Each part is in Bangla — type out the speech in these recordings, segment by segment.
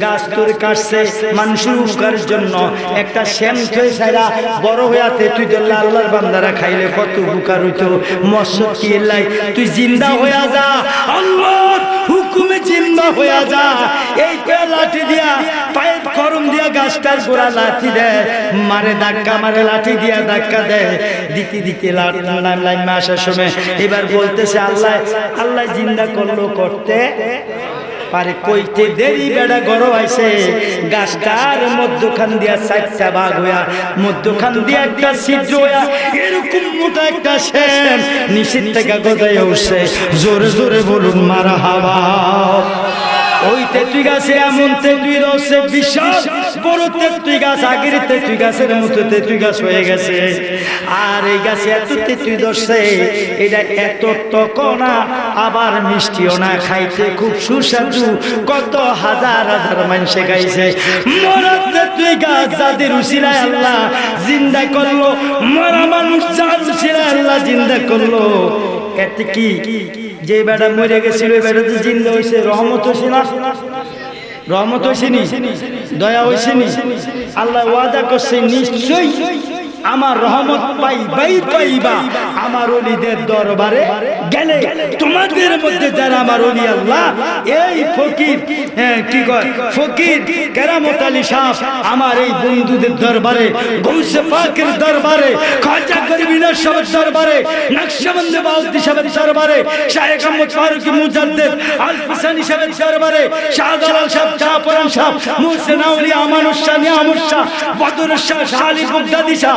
গাছ তোর কাটছে মানুষের উপকারের জন্য একটা শ্যাম থয়ে সাইরা বড় হইয়াতে তুই তো আল্লাহর বান্দারা খাইলে কত উপকার হইতো। মৎস্য চিল্লাই তুই জিন্দা হইয়া যা। জিন্দা হইয়া যা এই কে লাঠি দিয়া পায়ের খরম দিয়া গাছটার গোড়া লাঠি দেয় মারে ধাক্কা মারে লাঠি দিয়া ধাক্কা দেয় দিতে দিতে লাইন আসার সময় এবার বলতেছে আল্লাহ আল্লাহ জিন্দা করল করতে পারে কইতে দেরি, বেড়া গড় আইছে গাছটার মধ্যখান দিয়া চারটা বাঘ হইয়া, মধ্যখান দিয়া একটা ছিদ্র হইয়া, এরকম মোটা একটা শ্যাম নিষেধ থেকে গজায় উঠছে। জোরে জোরে বলুন, মারা হাওয়া ওই তেঁতুই গাছে এমন তেঁতুই রসে বিশাল বড় তেঁতুই গাছ, আগের তেঁতুই গাছের মতো তেঁতুই গাছ হয়ে গেছে। আর এই গাছে এত তেঁতুই ধরছে, এটা এত টকনা আবার মিষ্টিও না খাইতে খুব সুস্বাদু। কত হাজার হাজার মানুষে খাইছে। মরা তেঁতুই গাছ যাদের উসিলায় আল্লাহ জিন্দা করল, মরা মানুষ যার উসিলায় আল্লাহ জিন্দা করল। এতে কি যে বেটা মরে গেছিল ওই বেটা যে জিন্দা হয়েছে রহমত হয়েছে না? রহমত হয়েছে দয়া হয়েছে নি? আল্লাহ ওয়াদা করছে, নিশ্চয়ই আমার রহমত পাইবাই পাইবা আমার অলিদের দরবারে গেলে তোমাদের মধ্যে যারা আমার অলি আল্লাহ, এই ফকির হ্যাঁ কি কয়? ফকির, কেরামত আলী শাহ আমার এই বন্ধুদের দরবারে, গৌসে পাকের দরবারে, খাজা গরিবিনা সাহেবের দরবারে, নকশবন্দি বাউদ্দি সাহেবের দরবারে শাহেখ আহমদ ফারুকি মুজাদ্দেদ আল ফিসানি সাহেবের দরবারে, শাহজালাল সাহেব, জাফরান সাহেব, মুহসিন আউলিয়া, আমানুস শাহ, নিয়ামুস শাহ বদর শাহ শালি বাগদাদি শাহ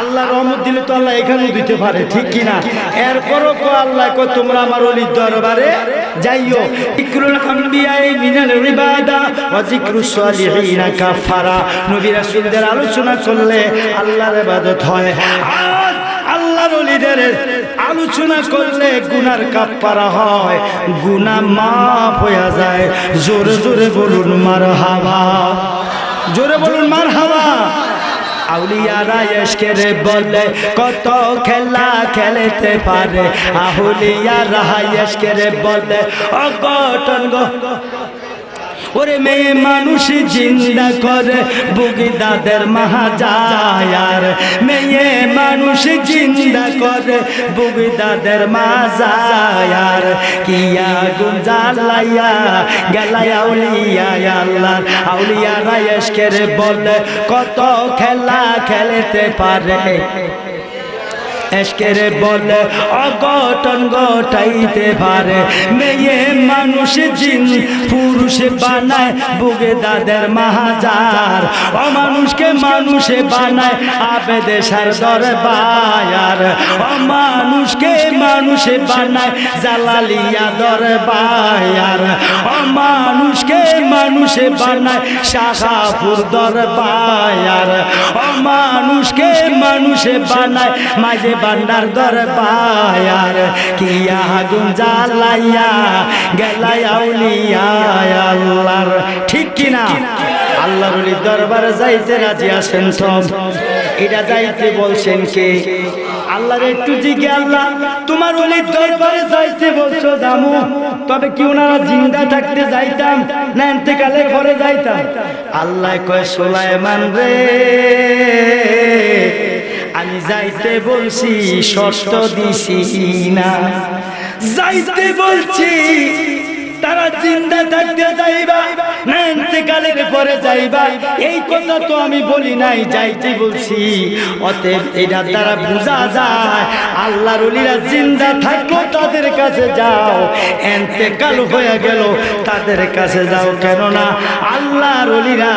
আল্লাহ রহমত দিলে তো আল্লাহ এখানেও দিতে পারে, ঠিক কিনা? এরপরও কো আল্লাহ কো তোমরা আমার অলির দরবারে যাইও। ইকরুল আম্বিয়াই মিনাল ইবাদা ওয়া যিকরুস সালিহিনা কাফারা। নবী রাসূলদের আলোচনা করলে আল্লাহর ইবাদত হয়। আর আল্লাহর ওলিদের আলোচনা করলে গুনার কাপ্পারা হয়। গুনা মাফ হয়ে যায়। জোরে জোরে বলুন, মারহাবা। জোরে বলুন, মারহাবা। আউলিয়ারা এসকেরে বলে কত খেলা খেলতে পারে? আউলিয়ারা এসকেরে বলে অঘটন গো ওরে মেয়ে মানুষ জিন্দা করে, বুগি দাদের মাহাজায়ার। মেয়ে মানুষ জিন্দা করে, বুগি দাদের মাজায়ার কিয়া গুঞ্জালাইয়া গেলাই আউলিয়া আল্লাহ। আউলিয়া রায়েশকের বলে, কত খেলা খেলতে পারে? এসকের বলে অগটন গটাইতে পারে। মেয়ে মানুষ জিন, পুরুষ বানায়, বুগে দাদের মাহাজার। অমানুষকে মানুষে বানায় আবেদেশার দরবার অমানুষকে মানুষে বানায়, জালালিয়া দরবার অমানুষকে মানুষে বানায়, শাখাপুর দরবার অমানুষকে মানুষে বানায়, মাঝে বান্ডার দরবার কিয়া আগুন জ্বালাইয়া গেলাই আউলিয়া আল্লাহর। ঠিক কিনা? আল্লাহর দরবারে যাইতে রাজি আছেন সব এটা যাইতে বলছেন কে? আল্লাহর একটু জিজ্ঞে আল্লাহ, তোমার ওলির দরবারে যাইতে বলছো জামু তবে কি ওনারা জিন্দা থাকতে যাইতাম, না এতেকালে ঘরে যাইতাম? আল্লাহ কয়, সোলাইমান রে আমি যাইতে বলছি, শর্ত দিছি না। যাইতে বলছি, তারা জিন্দা থাকতে যাইবা পরে এই তো আমি বলি নাই, যাইতে বলছি। অতএব এটা যায়, আল্লাহর থাকল, তাদের কাছে যাও। হয়ে গেল, তাদের কাছে যাও। কেননা আল্লাহর ওলিরা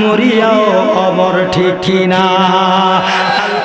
মরিয়াও অমর ঠিক না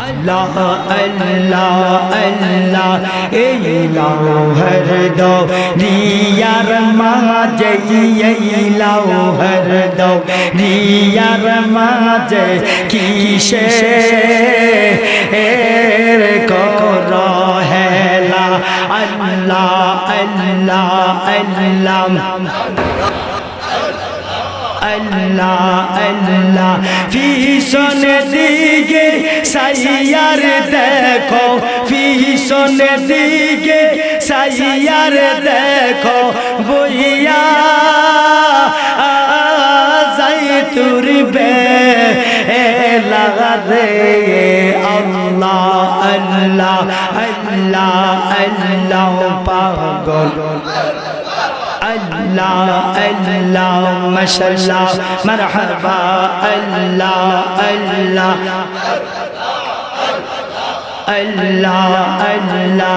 আল্লাহ আল্লাহ আল্লাহ এই লাউহর দো রিয়ার মাঝে এই লাউহর দো রিয়ার মাঝে কিসে এর কর হেলা আল্লাহ আল্লাহ আল্লাহ আল্লাহ আল্লাহ। ফিসনে দিকে সাইয়ার দেখো ফিসনে দিকে সাইয়ার দেখো, বইয়া যাই তুরবে রে আল্লাহ আল্লাহ আল্লাহ আল্লাহ, পাগল। اللہ اللہ ماشاء اللہ مرحبا اللہ اللہ. আল্লাহ আল্লাহ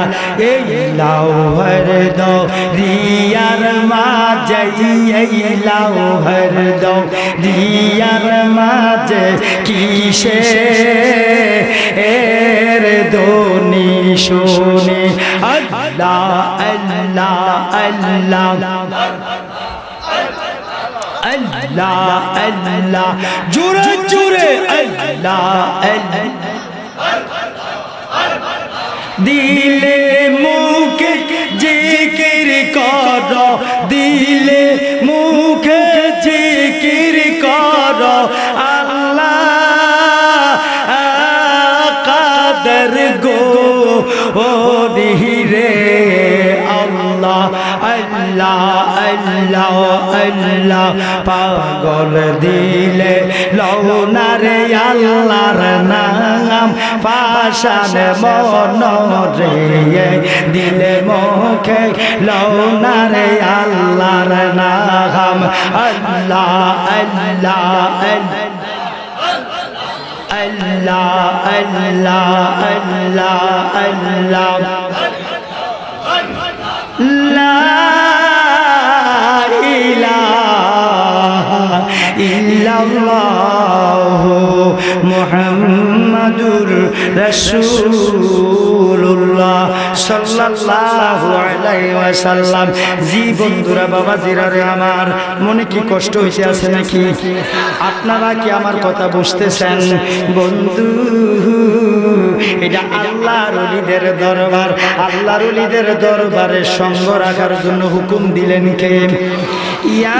এই লাউহর দো রিয়ার মাঝে এই লাউহর দো রিয়ার মাঝে কিসে এর দোনি শুনে আল্লাহ আল্লাহ আল্লাহ আল্লাহ আল্লাহ জুরে জুরে আল্লাহ আল্লাহ দিলে মুখে জিকির কর। দিলে মুখে জিকির কর। আল্লাহ কাদের গো ও আল্লাহ আল্লাহ, পাগল দিলে লৌনারে আল্লাহর নাম। পাশান মন রে দিলে মুখে লৌনারে আল্লাহর নাম। আল্লাহ আল্লাহ আল্লাহ আল্লাহ আল্লাহ আল্লাহ لا ইল্লাল্লাহ মুহাম্মাদুর রাসূলুল্লাহ সাল্লাল্লাহু আলাইহি ওয়াসাল্লাম। জি বন্ধুরা, বাবা জিরারে আমার, মনে কি কষ্ট হইতে আছে নাকি? আপনারা কি আমার কথা বুঝতেছেন? বন্ধু, এটা আল্লাহর অলিদের দরবার। আল্লাহর অলিদের দরবারে সঙ্গ রাখার জন্য হুকুম দিলেন কে? ইয়া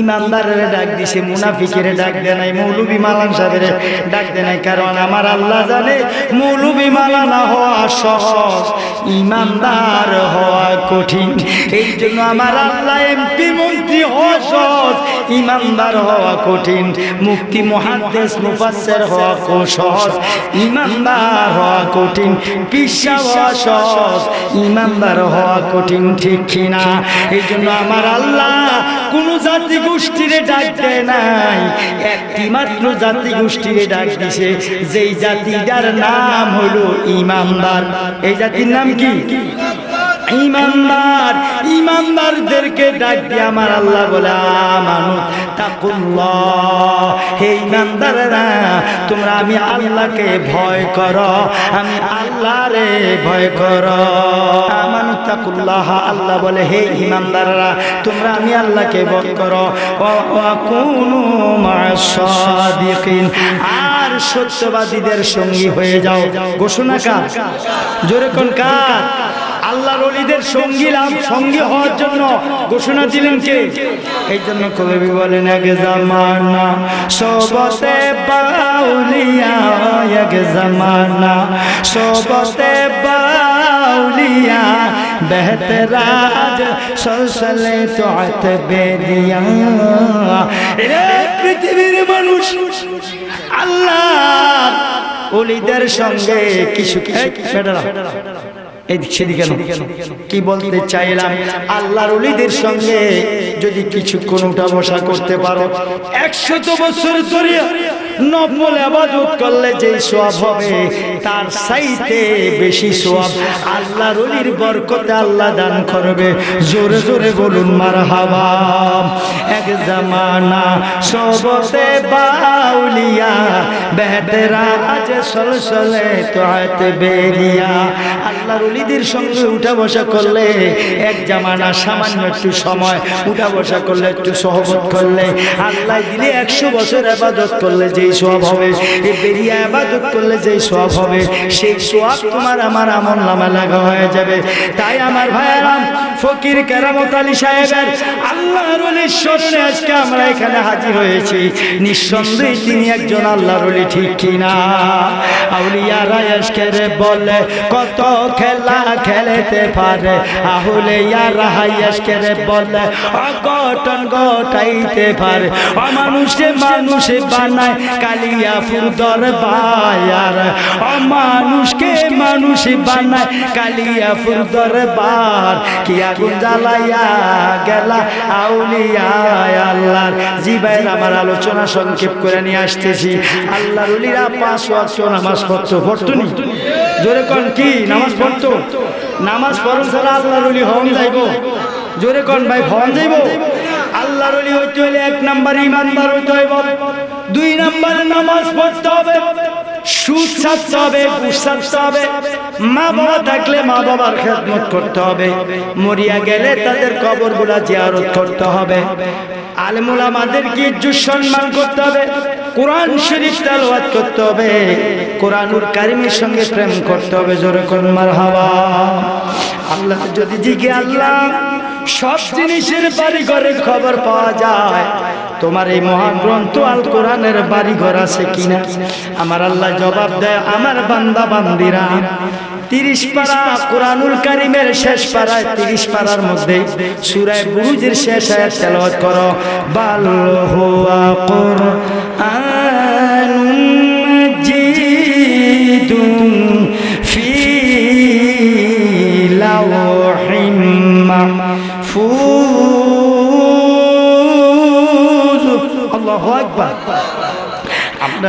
ইমানদারের ডাক দিছে, মুনাফিকের ডাক দেয় নাই, মৌলবী মালান সাহেবের ডাক দেয় নাই, কারণ আমার আল্লাহ জানে মৌলবী মালানা হওয়া সহজ, ইমানদার হওয়া কঠিন। এই জন্য আমার আল্লাহ এমপি, মন্ত্রী হওয়া সহজ, ইমানদার হওয়া কঠিন মুক্তি মহাদেশ মুফাসের হওয়া সহজ, ইমানদার হওয়া কঠিন, পিসা সহজ, ইমানদার হওয়া কঠিন, ঠিক কিনা? এই জন্য আমার আল্লাহ কোন জাতি গোষ্ঠীরে ডাক দেয় নাই। একটি মাত্র জাতি গোষ্ঠীরে ডাক দিছে। যেই জাতিটার নাম হলো ইমামদার এই জাতির নাম কি? ইমানদার, ইমানদারদেরকে ডাক দিয়ে আমার আল্লাহ বলে আমানু তাকুল্লাহ। হে ইমানদারেরা, তোমরা আমি আল্লাহকে ভয় করো, আমি আল্লাহরে ভয় করো। আমানু তাকুল্লাহ, আল্লাহ বলে, হে ইমানদাররা, তোমরা আমি আল্লাহকে ভয় করো। কোনো মা'আস-সাদিকিন আর সত্যবাদীদের সঙ্গী হয়ে যাও। ঘোষণা কার, জোরে কোন কার? আল্লাহর অলিদের সঙ্গী লাভ সঙ্গী হওয়ার জন্য ঘোষণা দিলেন কে? এই জন্য কবি বলেন আগে জামানা সবতে বাউলিয়া আগে জামানা সবতে বাউলিয়া বেহতরাজ সলসলে তো আত বেদিয়া পৃথিবীর মানুষ আল্লাহ অলিদের সঙ্গে কিছু কিছু এই সেদিকে কি বলতে চাইলাম? আল্লাহর অলিদের সঙ্গে যদি কিছু কোনোটা বসা করতে পারো, একশত বছর ধরে নফল আবাদত করলে যে সওয়াব হবে, তার চাইতে বেশি সওয়াব আল্লাহর অলির বরকতে আল্লাহ দান করবে। জোরে জোরে বলুন, মারহাবা। এক জামানা সবতে বাউলিয়া, বেহতেরা আজ সলসলে তো আত বেরিয়া। আল্লাহর অলিদের সঙ্গে উঠা বসা করলে এক জামানা সামান্য একটু সময়, উঠা বসা করলে একটু সহবত করলে, আল্লাহ দিলে একশো বছর আবাদত করলে যেই সব হবে। এই বেরিয়া আবাদত করলে যেই সব হবে, সেই সব তোমার আমার আমল নামা লাগা হয়ে যাবে। তাই আমার ভাইয়ারাম ফকির কেরামত আলী সাহেবের আল্লাহর স্মরণে আজকে আমরা এখানে হাজির হয়েছি। নিঃসন্দেহে তিনি একজন আল্লাহর ঠিক কিনা আউলিয়ারা আজকে বলে, কত খেলা খেলতে পারে। আহুলে ইয়ারা আজকে বলে, অঘটন ঘটাইতে পারে। অমানুষে মানুষে বানায় কালিয়া ফুরদর বায়ার অমানুষকে মানুষ বানায় কালিয়া ফুরদর বার কি আগুন জ্বালাইয়া গেলা আউলিয়া আল্লাহর। জিবাইর আমার আলোচনা সংক্ষেপ করে নিয়ে আসতেছি। আল্লাহর উলিরা পাঁচ ওয়াক্ত নামাজ পড়তো পড়তো নি? জোরে কন কি, নামাজ পড়তো? নামাজ পড়ন ছাড়া আল্লাহর উলি হন যাইব? জোরে কন ভাই হন যাইব? আল্লাহর ওলি হইতে হলে এক নাম্বার ইমানদার হইতে হইব। দুই নাম্বার নামাজ পড়তে হবে, সুদ ছাড়তে হবে, ঘুষ ছাড়তে হবে, মা বাবা থাকলে মা বাবার খেদমত করতে হবে, মরিয়া গেলে তাদের কবরগুলা জিয়ারত করতে হবে। আলমুল আমাদেরকে ইজ্জত সম্মান করতে হবে, কোরআন শরীফ তেলাওয়াত করতে হবে, কোরআনুল কারিমের সঙ্গে প্রেম করতে হবে, জোরে কোন মারহাবা। আল্লাহ যদি জিগে আল্লাহ সব জিনিসের বাড়ি ঘরের খবর পাওয়া যায়। তোমার এই মহাগ্রন্থ আল কোরআনের বাড়ি ঘর আছে কিনা? আমার আল্লাহ জবাব দেয়, আমার বান্দা বান্দিরা, তিরিশ পারা কোরআনুল কারিমের শেষ পাড়ায় তিরিশ পাড়ার মধ্যে সুরায় বুরুজের শেষ আয়াত তেলাওয়াত করো। বাল হুয়া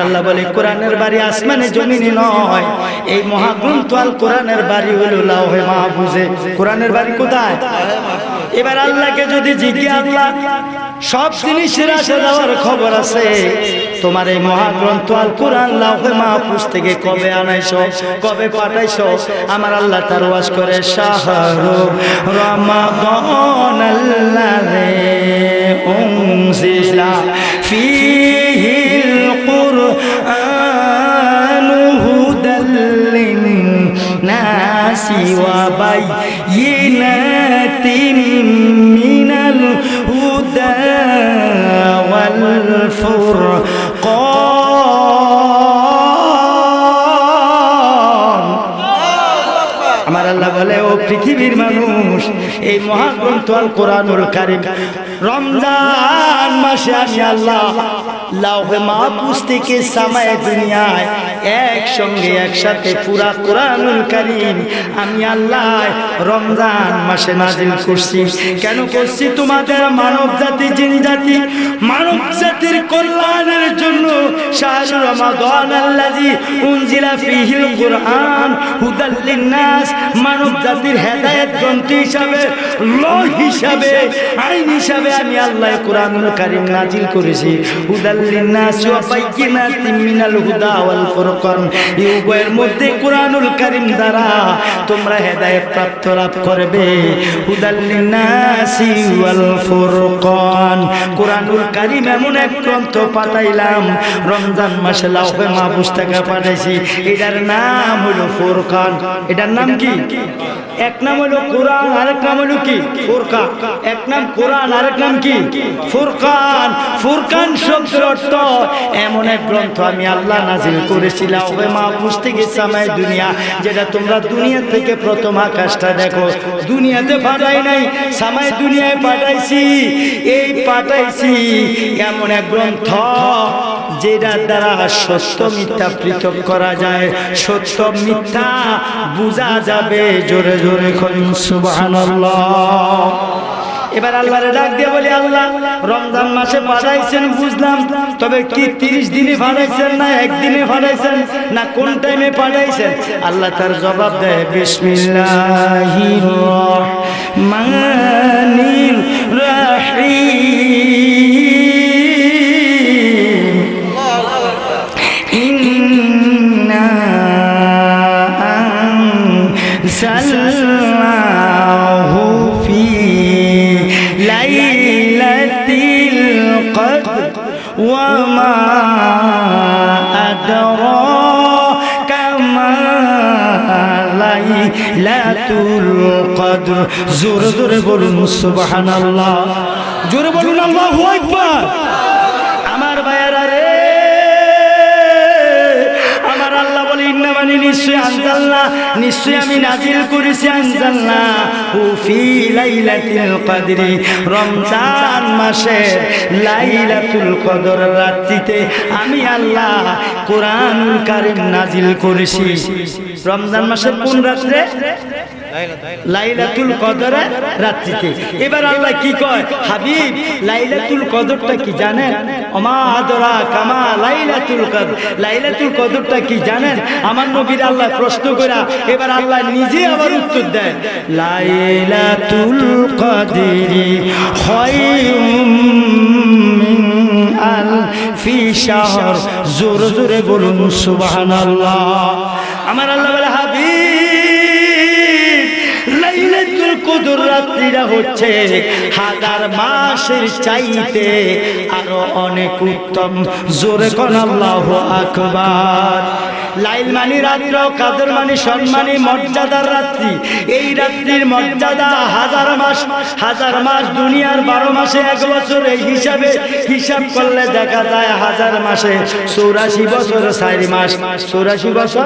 আল্লাহ বলে কোরআনের বাড়ি আসমানে জমিনে নয়। এই মহাগ্রন্থ আল কোরআনের বাড়ি হলো লাউহে মাহফুজে। কোরআনের বাড়ি কোথায়? এবার আল্লাহকে যদি জিজ্ঞে আল্লাহ সব জিনিসের আসে যাওয়ার খবর আছে। তোমার এই মহাগ্রন্থ আল কোরআন লাউহে মাহফুজ থেকে কবে আনাইছো? কবে পাঠাইছো? আমার আল্লাহ তার ওয়াজ করে শাহরু রমাদান আল্লাহে উনজিলা ফিহিল للناس وبينات من الهدى والفرقان. পৃথিবীর মানুষ, এই মহাগ্রন্থ আল কোরআনুল কারিম। রমজান মাসে আমি আল্লাহ লাউহে মাহফুজ থেকে সামায় দুনিয়ায় একসঙ্গে একসাথে পুরা কোরআনুল কারিম আমি আল্লাহ রমজান মাসে নাজিল করছি। কেন করছি? তোমাদের মানব জাতি, জিন জাতি, মানব জাতির কল্যাণের জন্য শাহরুর রমাদান আল্লাজি উনজিলা ফিহিল কোরআন, হুদাল লিন্নাস, মানব জাতির হেদায়েত গ্রন্থ হিসাবে ল হিসাবে, আইন হিসাবে আমি আল্লাহ কোরআনুল কারীম নাজিল করেছি। হুদাল লিন্নাস ওয়া বাইয়িনাতিন মিনাল হুদা ওয়াল ফুরকান। এই উভয়ের মধ্যে কোরআনুল কারীম দ্বারা তোমরা হেদায়েত প্রাপ্ত লাভ করবে। কোরআনুল কারীম এমন এক গ্রন্থ পাঠাইলাম, রমজান মাসে লাউহে মাহফুজ থেকে পাঠাইছি। এটার নাম হলো ফুরকান। এটার নাম কি? এক নাম হলো কোরআন, আরেক নাম হলো কি? ফুরকান। এক নাম কোরআন, আরেক নাম কি? ফুরকান। ফুরকান শব্দের অর্থ এমন এক গ্রন্থ আমি আল্লাহ নাজিল করেছিলাম। মাহফুজ থেকে সামায় দুনিয়া? যেটা তোমরা দুনিয়া থেকে প্রথম আকাশটা দেখো। দুনিয়াতে পাঠাই নাই, সামায় দুনিয়ায় পাঠাইছি। এই পাঠাইছি এমন এক গ্রন্থ যেটার দ্বারা সত্য মিথ্যা পৃথক করা যায়। সত্য মিথ্যা বোঝা যাবে, জোরে জোরে সুবহানাল্লাহ। এবার আল্লাহরে ডাক দিয়ে বলি, আল্লাহ, রমজান মাসে পাঠাইছেন বুঝলাম, তবে কি তিরিশ দিনে পাঠাইছেন না একদিনে পাঠাইছেন না কোন টাইমে পাঠাইছেন আল্লাহ তার জবাব দেয়, বিসমিল্লাহির রহমানির রহিম। লাইলাতুল কদর? জোরে জোরে বলুন সুবহানাল্লাহ। জোরে বলুন আল্লাহু আকবার। নিশ্চয় আনজাল্লাহ নিশ্চয় আমি নাজিল করেছি আনজাল্লাহ। উফি লাইলাতুল কদরি, রমজান মাসে লাইলাতুল কদর রাত্রিতে আমি আল্লাহ কোরআনুল কারীম নাজিল করেছি। রমজান মাসের কোন রাত্রে? লাইলাতুল কদরে রাত্রিতে। এবার আল্লাহ কি কয়? হাবিব, লাইলাতুল কদরটা কি জানেন? ওমা আদরা কামা লাইলাতুল কদর। লাইলাতুল কদরটা কি জানেন? আমার নবীর আল্লাহ প্রশ্ন করা এবার আল্লাহ নিজে আবার উত্তর দেয় লাইলাতুল কদরি খায়রুম মিন আলফি শাহর। জোরে জোরে বলুন সুবহানাল্লাহ। আমার আল্লাহ কদর হচ্ছে হাজার মাসের চাইতে আরও অনেক উত্তম। জোরে আকবার। কাদের মানি সম্মানী মর্যাদার রাত্রি। এই রাত্রির মর্যাদা হাজার মাস হাজার মাস দুনিয়ার বারো মাসে এক বছর হিসাবে হিসাব করলে দেখা যায় হাজার মাসে চৌরাশি বছর চারি মাস। চৌরাশি বছর?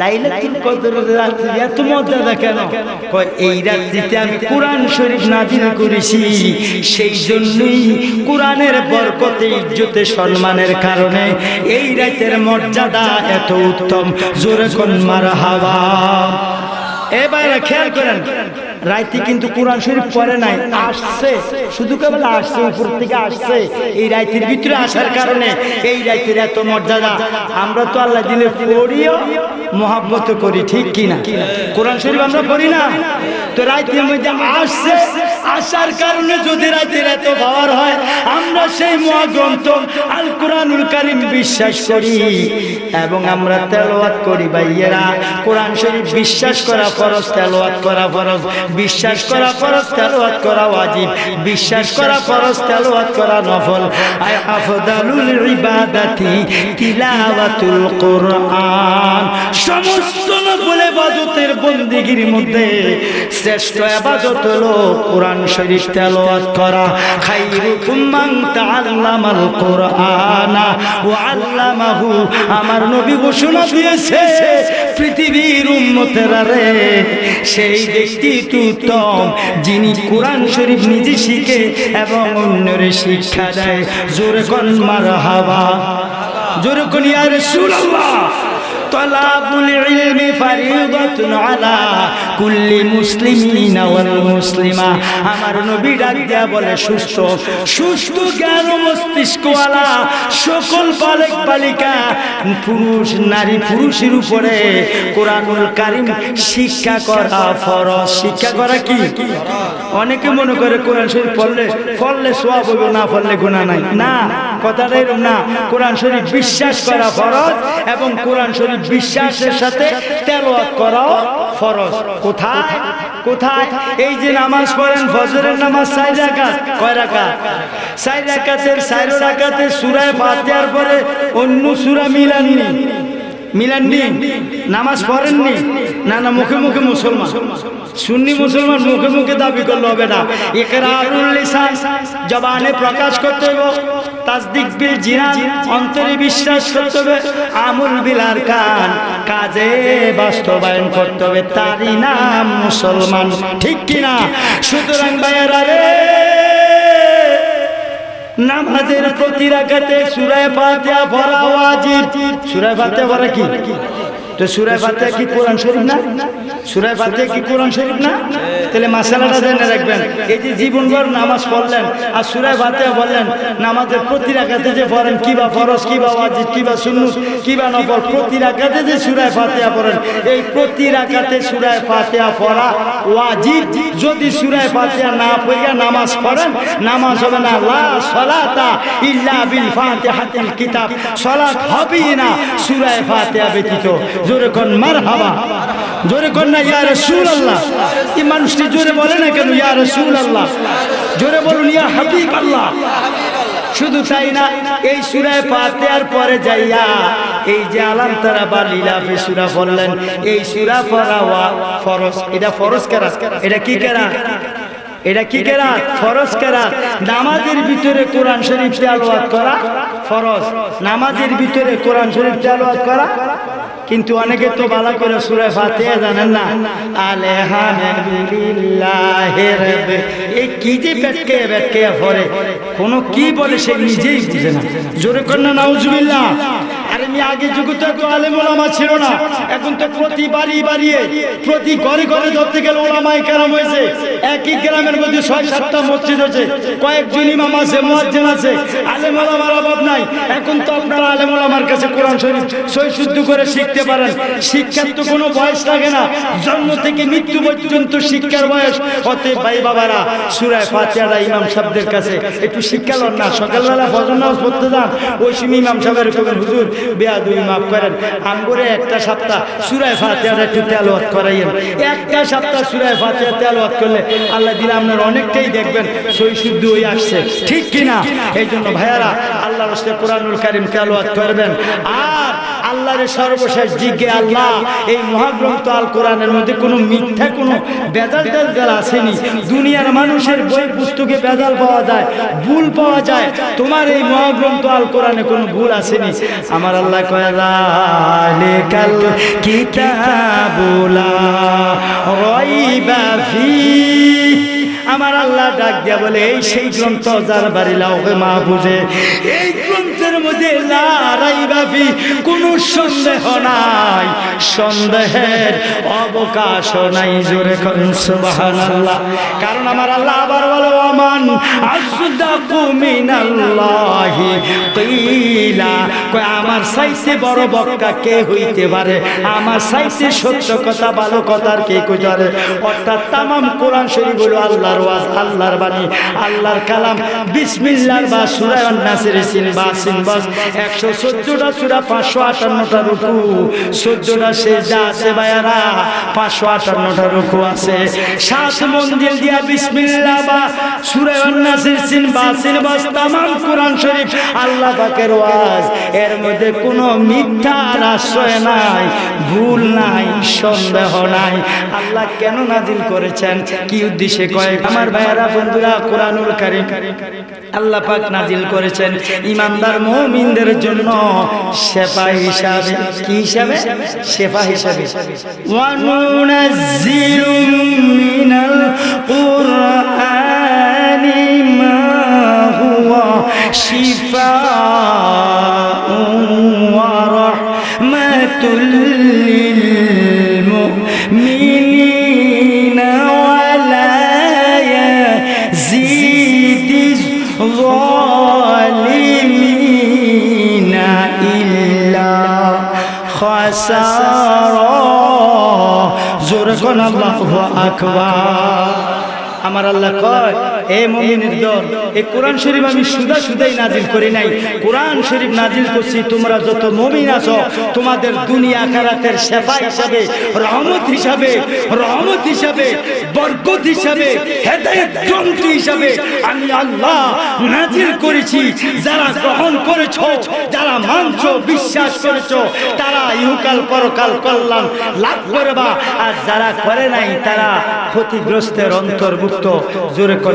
লাইলাতুল কদরের রাত্রি এত মর্যাদা কেন কয় এই রাত্রিতে আমি কোরআন শরীফ নাজিল করেছি। সেই জন্যই কোরআনের বরকতে ইজ্জতে সম্মানের কারণে এই রাতের মর্যাদা এত উত্তম। জোরে কোন মার হাওয়া এবার খেয়াল করেন রাইতে কিন্তু কোরআন শরীফ পড়ে নাই আসছে। শুধু কেবল আসছে উপর থেকে আসছে। এই রাইতের ভিতরে আসার কারণে এই রাইতের এত মর্যাদা। আমরা তো আল্লাহ দিলে পড়িও মহাব্বত করি ঠিক কিনা? কোরআন শরীফ আমরা পড়ি না। তো রাইতের মধ্যে আসছে। আসার কারণে যদি রাতের এত পাওয়ার হয়, আমরা সেই মহাগ্রন্থ আল কোরআনুল কারিম বিশ্বাস করি। এবং আমরা তেলাওয়াত করি ভাইয়েরা, কোরআন শরীফ বিশ্বাস করা ফরজ, তেলাওয়াত করা ফরজ। বিশ্বাস করা ফরজ, তেলাওয়াত করা ওয়াজিব। বিশ্বাস করা ফরজ, তেলাওয়াত করা নফল। আয় আফদালুল ইবাদাতি তিলাওয়াতুল কোরআন। সমস্ত নফল ইবাদতের বন্দেগীর মধ্যে শ্রেষ্ঠ ইবাদত হলো কোরআন শরীফ তেলাওয়াত করা। খাইরুকুম মান তাআল্লামাল কোরআনা ওয়া আল্লামাহু। আমার নবী ঘোষণা দিয়েছে, পৃথিবীর উম্মতেরা রে, সেই ব্যক্তি উত্তম যিনি কোরআন শরীফ নিজে শিখে এবং অন্যরে শিক্ষা দেয়। জোরে কোন মারহাবা। জোরে কোন ইয়া রাসূলুল্লাহ। তলাবুল ইলমি ফারিদাতুন আলা কুল্লি মুসলিমিনা ওয়াল মুসলিমা আমার নবী ডাক দেয়া বলে, সুস্থ সুস্থ জ্ঞান মস্তিষ্কওয়ালা সকল বালক বালিকা, পুরুষ, নারী, পুরুষের উপরে কোরআনুল কারিম শিক্ষা করা ফরজ। শিক্ষা করা কি? অনেকে মনে করে কোরআন শরীফ পড়লে পড়লে সোয়াব হবে, না পড়লে গুনাহ নাই। না। কথাটা না। কোরআন শরীফ বিশ্বাস করা ফরজ এবং কোরআন শরীফ বিশ্বাসের সাথে তেলাওয়াত করাও ফরজ। কোথায়? কোথায়? এই যে নামাজ পড়েন, ফজরের নামাজ চার রাকাত। কয় রাকাত? চার রাকাতের, চার রাকাতে সূরা ফাতিহার পরে অন্য সূরা মিলাননি মিলাননি নামাজ পড়েননি? না না, মুখে মুখে মুসলমান। সুন্নি মুসলমান মুখে মুখে দাবি করলে হবে না। ইকরারুল লিসান জবানে প্রকাশ করতে হবে। তাসদিক বিল জিনান, অন্তরে বিশ্বাস করতে হবে। আমুল বিল আরকান কাজে বাস্তবায়ন করতে হবে। তারই নাম মুসলমান। ঠিক কিনা? সুতরাং ভাইয়ারা রে, নামাজের প্রতি রাখাতে সুরায় ফাতিহা পড়া ওয়াজিব। সুরায় ফাতিহা পড়া কি? তো সুরায় ফাতিহা কি কোরআন শরীফ না? সুরায় ফাতিহা কি কোরআন শরীফ না? তাহলে মাসালাটা জেনে রাখবেন। এই যে জীবনভর নামাজ পড়লেন আর সুরায় ফাতিহা বললেন নামাজের প্রতি রাখাতে যে পড়েন কি বা ফরজ কি বা ওয়াজিব কি বা সুন্নুত কি বা নফল প্রতি রাখাতে যে সুরায় ফাতিহা পড়েন এই প্রতি রাখাতে সুরায় ফাতিহা পড়া ওয়াজিব। যদি সুরায় ফাতিহা না পড়িয়া নামাজ পড়েন নামাজ হবে না লা সলাতা ইল্লা বিল ফাতিহাতিল কিতাব। সালাত হবেই না সূরা ফাতিহা ব্যতীত। জোরে কোন মারহাবা। জোরে কর না, ইয়া রাসূলুল্লাহ। এই মানুষটি জোরে বলে না কেন, ইয়া রাসূলুল্লাহ? জোরে বলুন, ইয়া হাবিবাল্লাহ। শুধু তাই না, এই সুরায় ফাতিহার পরে যাইয়া এই যে আলাম তারা বা লীলাফে সুরা পড়লেন, এই সুরা পড়া ফরজ। এটা ফরজ কেরা এটা কি কেরা এটা কি কেরা ফরজ কেরা নামাজের ভিতরে কোরআন শরীফ তেলাওয়াত করা ফরজ। নামাজের ভিতরে কোরআন শরীফ তেলাওয়াত করা কিন্তু অনেকে তো বালা করে সুরে ফাতে জানেন না। আলে এই কি যে বেটকে বেটকে ভরে। কোনো কি বলে সে নিজেই বুঝে না। জোরে কন্যা নাউজুবিল্লাহ। আরে আগে যুগে তো আলেম ওলামা ছিল না। এখন তো বাড়িয়ে ঘরে ঘরে ধরতে গেলে কেরাম হয়েছে। একই গ্রামের আছে। কয়েকজন আছে আছে। নাই। এখন তো আপনারা আলেম ওলামার কাছে কোরআন করে শিখতে পারেন। শিক্ষার তো কোনো বয়স লাগে না। জন্ম থেকে মৃত্যু পর্যন্ত শিক্ষার বয়স। হতে ভাই বাবারা, সুরায় ফাতিহাটা ইমাম সাহেবদের কাছে একটু শিক্ষা লন না। সকালবেলা ফজর পড়তে যান। ওই সময় ইমাম সাহেবের হুজুর বেয়া দুই মাফ করেন। একটা সপ্তাহ সুরায় একটু করাইয়েন। একটা সপ্তাহ সুরায় করলে আল্লাহ দিলে আপনার অনেকটাই দেখবেন সই শুদ্ধ হয়ে আসছে। ঠিক কিনা? এই জন্য ভাইয়ারা, আল্লাহর হস্তে কোরআনুল করবেন। আর সর্বশেষ জিজ্ঞে আল্লাহ, এই মহাগ্রন্থ আল কোরআনের মধ্যে কোনো মিথ্যা, কোনো বেজাল আসেনি। দুনিয়ার মানুষের বই পুস্তকে বেজাল পাওয়া যায়, ভুল পাওয়া যায়। তোমার এই মহাগ্রন্থ আল কোরআনে কোনো ভুল আসেনি। আমার আল্লাহ কয়, রালিকাল কিতাবুলা রইবা ফি আমার আল্লাহ ডাক দিয়া বলে, এই সেই গ্রন্থ যার বাড়ি লাউকে মা বুঝে এই গ্রন্থের কোনো সন্দেহ নাই। সন্দেহের অবকাশ নাই জোরে করেন সুবহানাল্লাহ। কারণ আমার আল্লাহ আবার বলো আমান কয়, আমার বড় বক্তা কে হইতে পারে? আমার সাইসে সত্য কথা, ভালো কথার কে কইতারে অর্থাৎ তামাম কোরআন শরীফ হলো আল্লাহর ওয়াজ, আল্লাহর বাণী, আল্লাহর কালাম বিসমিল্লাহর বা সূরা আন-নাসের সিন বা সিন বাস 114টা সূরা 558টা রুকু। 14টা সেজদা আছে বায়ারা 558টা রুকু আছে। সাত মন্দির দিয়া বা সূরা সিন তামাম কোরআন শরীফ আল্লাহ পাকের ওয়াজ। এর মধ্যে কোনো মিথ্যার আশ্রয় নাই, ভুল নাই, সন্দেহ নাই। আল্লাহ কেন নাজিল করেছেন? কি উদ্দেশ্যে কয়েক আমার ভাইয়েরা, বন্ধুরা, কোরআনুল কারিম। আল্লাহ পাক নাজিল করেছেন। ইমানদার মুমিনদের জন্য শেফা হিসাবে কি হিসাবে শেফা হিসাবে ওয়ানুনাজ্জিলু মিনাল কুরআনি মা হুয়া শিফা ওয়া রাহমাতুল লিল মুমিনিন ওয়া লা ইয়াজিদিজ الظالمين خسارا زرقنا الله أكبر আমার আল্লাহ কয় আমি আল্লাহ নাজিল করেছি। যারা গ্রহণ করেছ, যারা মানছো, বিশ্বাস করেছ, তারা ইহকাল পরকাল কল্যাণ লাভ করবা। আর যারা করে নাই, তারা ক্ষতিগ্রস্তের অন্তর্ভুক্ত। জোরে কর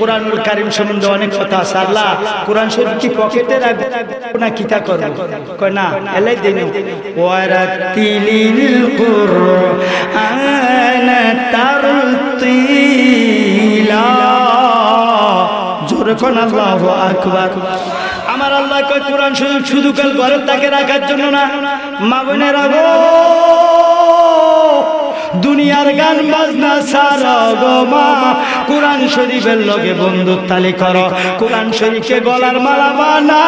কোরআনুল কারিম সম্বন্ধে অনেক কথা আছে। আল্লাহ কোরআন শরীফ কি পকেটে রাখব না কিতা করব? কয় না এলাই দিন ওয়ারাতিলিল কুরআন তারতিলা। জোরে কোন আল্লাহু আকবার। আমার আল্লাহ কয় কোরআন শরীফ শুধু কাল ঘরের তাকে রাখার জন্য না মা বোনের আগো। দুনিয়ার গান, বাজনা সারা গো কোরআন শরীফের লগে বন্ধুত্ব তালি করো। কোরআন শরীফকে গলার মালা বানা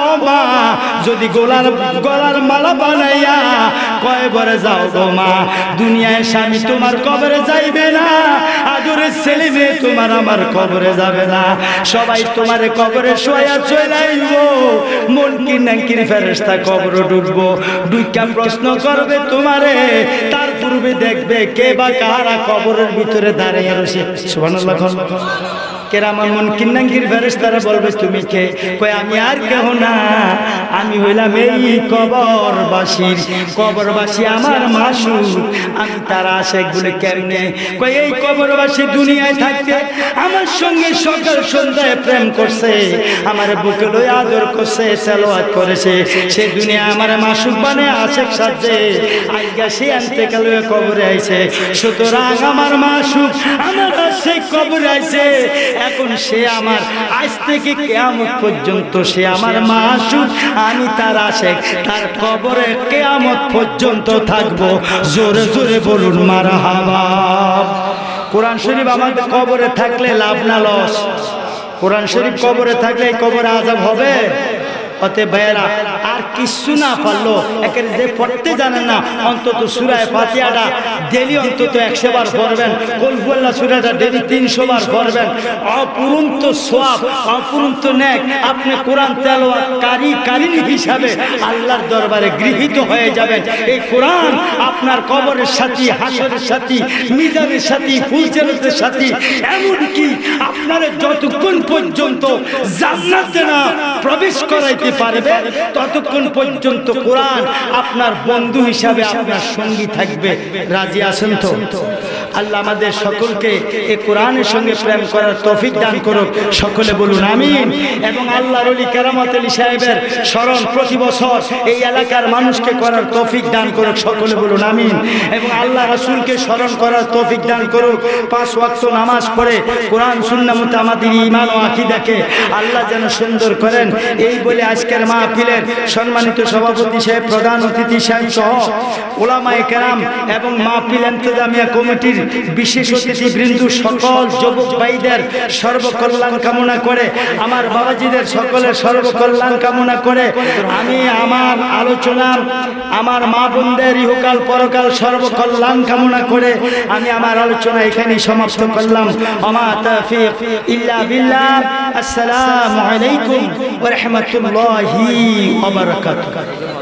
ও মা, যদি গলার গলার মালা বানাইয়া কয় বরে যাও গো মা। দুনিয়ায় স্বামী তোমার কবরে যাইবে না। আদরের ছেলে মেয়ে তোমার আমার কবরে যাবে না। সবাই তোমার কবরে শোয়া চলে আইব। মন কি নাকির ফেরেস্তা কবর ডুববো ডুইকা প্রশ্ন করবে তোমারে। তার পূর্বে দেখবে কে বা কারা কবরের ভিতরে দাঁড়িয়ে রয়েছে। সুবহানাল্লাহ কেরামান মন কিন্নাঙ্গির ফেরেস্তারা বলবে, তুমি কে? কয়, আমি আর কেহ না। আমি হইলাম এই কবরবাসীর। কবরবাসী আমার মাসু আমি তারা আশেক বলে কেমনে? কয়, এই কবরবাসী দুনিয়ায় থাকতে আমার সঙ্গে সকাল সন্ধ্যায় প্রেম করছে, আমার বুকে লই আদর করছে তেলোয়াত করেছে। সে দুনিয়া আমার মাসুক বানে আশেক সাজে আজকে সে আনতে গেল কবরে আইছে। সুতরাং আমার মাসুক আমার আশেক কবরে আইছে। এখন সে আমার, আজ থেকে কেয়ামত পর্যন্ত সে আমার মাসুক আমি তার আশেক, তার কবরে কেয়ামত পর্যন্ত থাকব। জোরে জোরে বলুন মারা হাবা কোরআন শরীফ আমাদের কবরে থাকলে লাভ না লস। কোরআন শরীফ কবরে থাকলে কবরে আজাব হবে? অতে বেয়েরা আর কিছু না পারল। একের যে পড়তে জানেন না, অন্তত সুরায় ফাতিহাটা ডেলি অন্তত একশো বার পড়বেন। কলফুল্লাহ সুরাটা ডেলি তিনশো বার পড়বেন। অপুরন্ত সোয়াব, অপুরন্ত ন্যাক আপনি কোরআন তেলোয়া কারি কারিনী হিসাবে আল্লাহর দরবারে গৃহীত হয়ে যাবেন। এই কোরআন আপনার কবরের সাথী, হাসরের সাথী, মিজানের সাথী ফুলচেরতের সাথী, এমনকি আপনার যতক্ষণ পর্যন্ত জান্নাতে না প্রবেশ করাইতে পারবে তত ততক্ষণ পর্যন্ত কোরআন আপনার বন্ধু হিসাবে আপনার সঙ্গী থাকবে। রাজি আছেন তো? আল্লাহ আমাদের সকলকে এ কোরআনের সঙ্গে প্রেম করার তফিক দান করুক। সকলে বলুন আমিন। এবং আল্লাহ রলি কেরামত আলী সাহেবের স্মরণ প্রতি বছর এই এলাকার মানুষকে করার তফিক দান করুক। সকলে বলুন আমিন। এবং আল্লাহ রাসূলকে স্মরণ করার তফিক দান করুক। পাঁচ ওয়াক্ত নামাজ পড়ে কোরআন, সুন্নাহ মতো আমাদের ইমান ও আকিদাকে আল্লাহ যেন সুন্দর করেন। এই বলে আজকের মাহফিলের সম্মানিত সভাপতি সাহেব, প্রধান অতিথি সাহেব সহ ওলামায়ে কেরাম এবং মাহফিল ইন্তজামিয়া কমিটির বিশেষ অতিথি বৃন্দু সকল যুবক ভাইদের সর্বকল্যাণ কামনা করে, আমার বাবাজিদের সকলের সর্বকল্যাণ কামনা করে, আমি আমার আলোচনা, আমার মা বোনদের ইহকাল পরকাল সর্বকল্যাণ কামনা করে, আমি আমার আলোচনা এখানেই সমাপ্ত করলাম। আমা তৌফিক ইল্লা আসসালামু আলাইকুম ওয়া বারাকাতুহু।